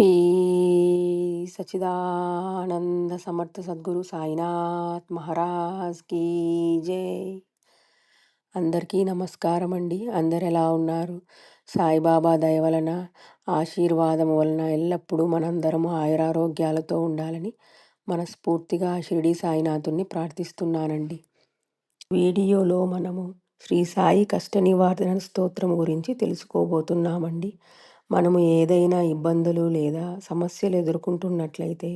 శ్రీ సచిదానంద సమర్థ సద్గురు సాయినాథ్ మహారాజ్ కీ జై. అందరికీ నమస్కారం అండి అందరు ఎలా ఉన్నారు? సాయిబాబా దయ వలన ఆశీర్వాదం వలన ఎల్లప్పుడూ మనందరము ఆయురారోగ్యాలతో ఉండాలని మనస్ఫూర్తిగా షిరిడి సాయినాథుని ప్రార్థిస్తున్నానండి. వీడియోలో మనము శ్రీ సాయి కష్ట నివారణ స్తోత్రం గురించి తెలుసుకోబోతున్నామండి. మనము ఏదైనా ఇబ్బందులు లేదా సమస్యలు ఎదుర్కొంటున్నట్లయితే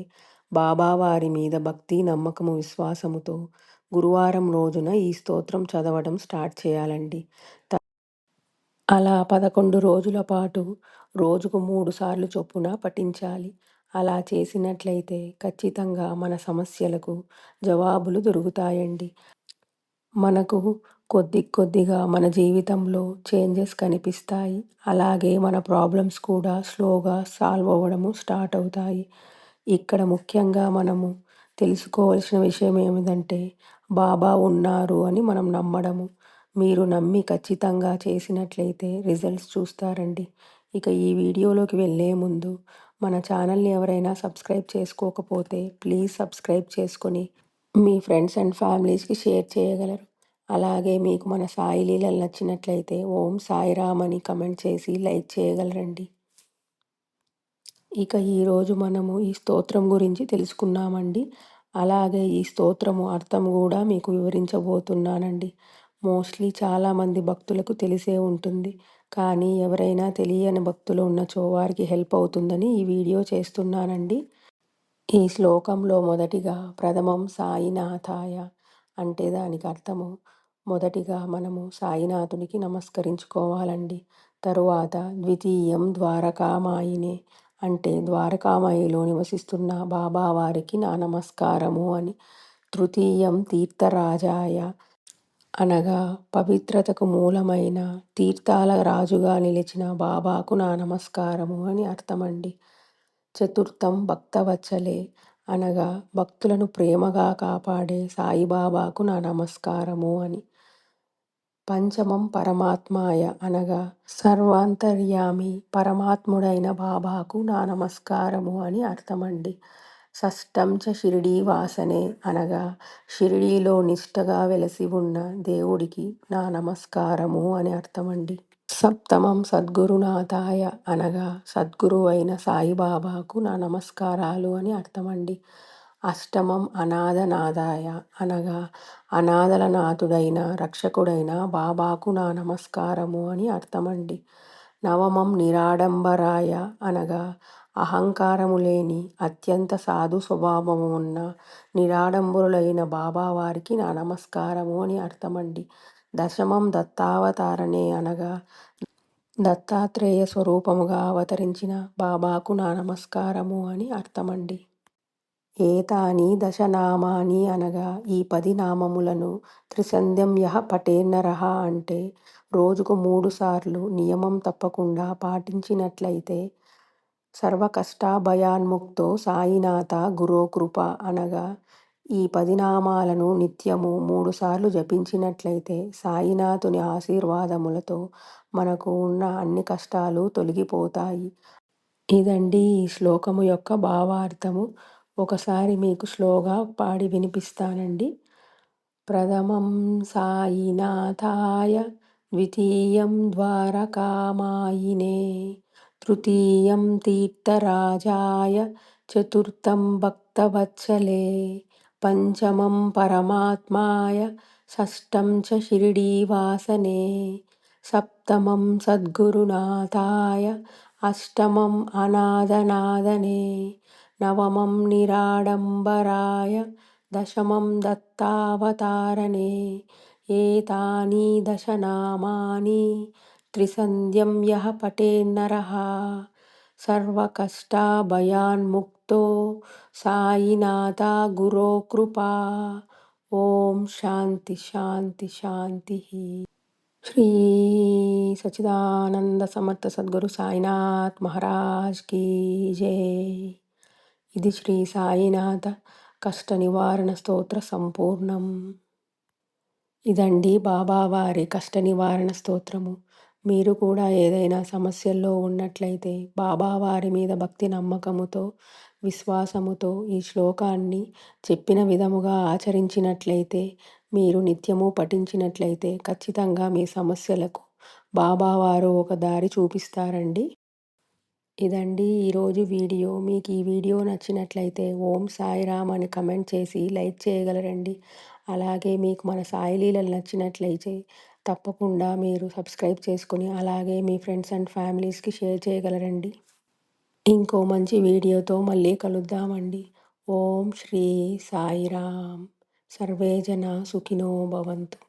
బాబా వారి మీద భక్తి నమ్మకము విశ్వాసముతో గురువారం రోజున ఈ స్తోత్రం చదవడం స్టార్ట్ చేయాలండి. అలా పదకొండు రోజుల పాటు రోజుకు మూడు సార్లు చొప్పున పఠించాలి. అలా చేసినట్లయితే ఖచ్చితంగా మన సమస్యలకు జవాబులు దొరుకుతాయండి. మనకు కొద్ది కొద్దిగా మన జీవితంలో చేంజెస్ కనిపిస్తాయి. అలాగే మన ప్రాబ్లమ్స్ కూడా స్లోగా సాల్వ్ అవ్వడము స్టార్ట్ అవుతాయి. ఇక్కడ ముఖ్యంగా మనము తెలుసుకోవాల్సిన విషయం ఏమిటంటే బాబా ఉన్నారు అని మనం నమ్మడము. మీరు నమ్మి ఖచ్చితంగా చేసినట్లయితే రిజల్ట్స్ చూస్తారండి. ఇక ఈ వీడియోలోకి వెళ్ళే ముందు మన ఛానల్ని ఎవరైనా సబ్స్క్రైబ్ చేసుకోకపోతే ప్లీజ్ సబ్స్క్రైబ్ చేసుకొని మీ ఫ్రెండ్స్ అండ్ ఫ్యామిలీస్కి షేర్ చేయగలరు. అలాగే మీకు మన సాయి లీలలు నచ్చినట్లయితే ఓం సాయిరామ్ అని కమెంట్ చేసి లైక్ చేయగలరండి. ఇక ఈరోజు మనము ఈ స్తోత్రం గురించి తెలుసుకున్నామండి. అలాగే ఈ స్తోత్రము అర్థం కూడా మీకు వివరించబోతున్నానండి. మోస్ట్లీ చాలామంది భక్తులకు తెలిసే ఉంటుంది. కానీ ఎవరైనా తెలియని భక్తులు ఉన్నచో వారికి హెల్ప్ అవుతుందని ఈ వీడియో చేస్తున్నానండి. ఈ శ్లోకంలో మొదటిగా ప్రథమం సాయినాథాయ అంటే దానికి అర్థము. మొదటిగా మనము సాయినాథునికి నమస్కరించుకోవాలండి. తరువాత ద్వితీయం ద్వారకామాయినే అంటే ద్వారకామాయిలో నివసిస్తున్న బాబావారికి నా నమస్కారము అని. తృతీయం తీర్థరాజాయ అనగా పవిత్రతకు మూలమైన తీర్థాల రాజుగా నిలిచిన బాబాకు నా నమస్కారము అని అర్థమండి. చతుర్థం భక్తవత్సలే అనగా భక్తులను ప్రేమగా కాపాడే సాయిబాబాకు నా నమస్కారము అని. పంచమం పరమాత్మాయ అనగా సర్వాంతర్యామి పరమాత్ముడైన బాబాకు నా నమస్కారము అని అర్థమండి. షష్టం చ షిరిడీ వాసనే అనగా షిరిడీలో నిష్టగా వెలసి ఉన్న దేవుడికి నా నమస్కారము అని అర్థమండి. సప్తమం సద్గురునాథాయ అనగా సద్గురు అయిన సాయిబాబాకు నా నమస్కారాలు అని అర్థమండి. అష్టమం అనాథనాథాయ అనగా అనాథల నాథుడైన రక్షకుడైన బాబాకు నా నమస్కారము అని అర్థమండి. నవమం నిరాడంబరాయ అనగా అహంకారము లేని అత్యంత సాధు స్వభావము ఉన్న నిరాడంబరులైన బాబావారికి నా నమస్కారము అని అర్థమండి. దశమం దత్తావతారణే అనగా. దత్తాత్రేయ స్వరూపముగా అవతరించిన బాబాకు నా నమస్కారము అని అర్థమండి. ఏతాని దశనామాని అనగా ఈ పది నామములను త్రిసంధ్యం యహ పటేన్నరహ అంటే రోజుకు మూడు సార్లు నియమం తప్పకుండా పాటించినట్లయితే సర్వ కష్టాభయాన్ముక్తో సాయినాథ గురోకృప అనగా ఈ పది నామాలను నిత్యము మూడుసార్లు జపించినట్లయితే సాయినాథుని ఆశీర్వాదములతో మనకు ఉన్న అన్ని కష్టాలు తొలగిపోతాయి. ఇదండి ఈ శ్లోకము యొక్క భావార్థము. ఒకసారి మీకు స్లోగా పాడి వినిపిస్తానండి. ప్రథమం సాయినాథాయ ద్వితీయం ద్వారకామాయినే తృతీయం తీర్థరాజాయ చతుర్థం భక్తవత్సలే पञ्चमं परमात्माय षष्ठं च शिरडीवासने सप्तमं सद्गुरुनाथाय अष्टमम् अनादनादने नवमं निराडम्बराय दशमं दत्तावतारणे एतानि दशनामानि त्रिसन्ध्यं यः पठेन्नरः సర్వకష్టాభయాన్ముక్తో సాయినాథ గురో కృపా ఓం శాంతి శాంతి శాంతి శ్రీ సచిదానంద సమర్థ సద్గురు సాయినాథ్ మహారాజ్ కీ జై ఇది శ్రీ సాయినాథ కష్ట నివారణ స్తోత్ర సంపూర్ణం ఇదండి బాబావారి కష్ట నివారణ స్తోత్రము మీరు కూడా ఏదైనా సమస్యల్లో ఉన్నట్లయితే బాబా వారి మీద భక్తి నమ్మకముతో విశ్వాసముతో ఈ శ్లోకాన్ని చెప్పిన విధముగా ఆచరించినట్లయితే మీరు నిత్యము పఠించినట్లయితే ఖచ్చితంగా మీ సమస్యలకు బాబావారు ఒక దారి చూపిస్తారండి. ఇదండి ఈరోజు వీడియో. మీకు ఈ వీడియో నచ్చినట్లయితే ఓం సాయిరామ్ అని కమెంట్ చేసి లైక్ చేయగలరండి. అలాగే మీకు మన సాయిలీలలు నచ్చినట్లయితే తప్పకుండా మీరు సబ్స్క్రైబ్ చేసుకుని అలాగే మీ ఫ్రెండ్స్ అండ్ ఫ్యామిలీస్కి షేర్ చేయగలరండి. ఇంకో మంచి వీడియోతో మళ్ళీ కలుద్దామండి. ఓం శ్రీ సాయిరామ్. సర్వేజన సుఖినో భవంతు.